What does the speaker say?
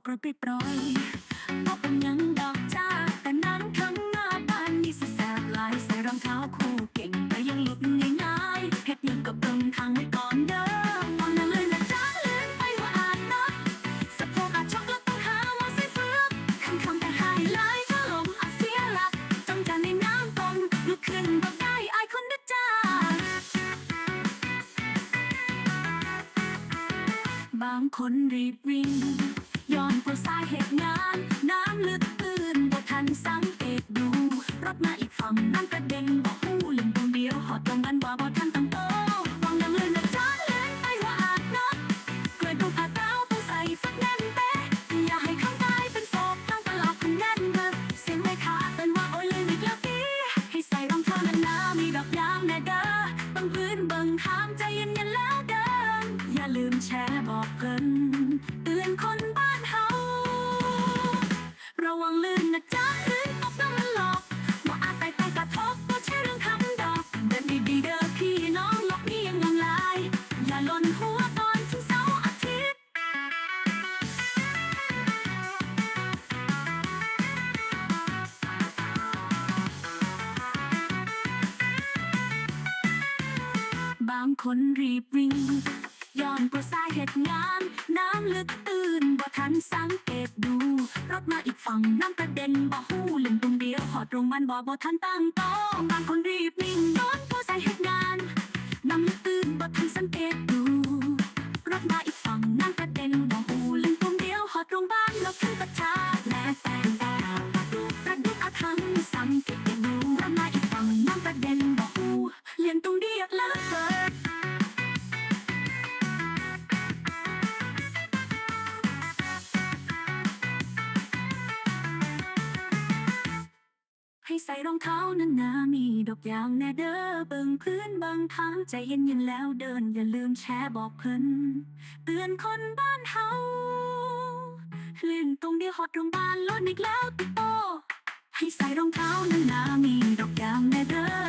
ตกกระปริบปรอยบอกเป็นยังดอกจ้า แต่นั้นข้างหน้าบ้านมีสแสบหลายใส่รองเท้าคู่เก่งแต่ยังหลุดง่ายๆเพชรยังกับเบิ่งทางไว้ก่อนเด้อมองนั่นเลยนะจ้าลื่อนไปว่าอาจนักสะโพกอาจช็อกแล้วต้องหามาใส่เฟือกคำคำแต่ไฮไลท์ถ้าลมอาจเสียหลักจงจานในน้ำตมลุกขึ้นบอกได้อายคนเด้อจ้าบางคนรีบวิ่ง ย้อนเพราะสายเหตุงาน น้ำลึกตื้นบ่ทันสังเกตดู รถมาอีกฝั่งนั่นกระเด็นบ่หูลืมตรงเดียวหอดตรงนั้นบ่บ่ทันตั้งโตวางยังเลยนะจ้าเล่นไปว่าอาจนักเกิดดูอาเต้าต้องใส่ฟักแน่นเป๊ะอย่าให้ข้างใต้เป็นศพทั้งตลอดคนแน่นเบิกเสียงไม่ขาดเป็นว่าโอ้ยลืมอีกแล้วพี่ให้ใส่รองเท้าหนาๆมีดอกยางแน่เด้อต้องพื้นเบิ่งทางใจเย็นๆแล้วเดินอย่าลืมแชร์บอกเพิ่นเตือนคน บางคนรีบวิ่งย้อนเพระสาเหตุงาน น้ำลึกตื่นบ่ทันสังเกตดู รถมาอีกฝั่งน้ำกระเด็นบ่หูลืมตรงเดียวหอดตรงมันบ่บ่ทันตั้งโตองบางคนรีบวิ่งย้อนเพระสาเหตุงาน ยนตรงเดียวแล้วเกิดให้ใส่รองเท้านั้นนามีดอกยางแน่เด้อเบิ่งพื้นบางทางใจเย็นๆแล้วเดินอย่าลืมแชร์บอกเพิ่นเตือนคนบ้านเฮาเล่นตรงเดียวฮอดโรงพยาบาลลดอีกแล้วติโตให้ใส่รองเท้านั้นนามีดอกยางแน่เด้อ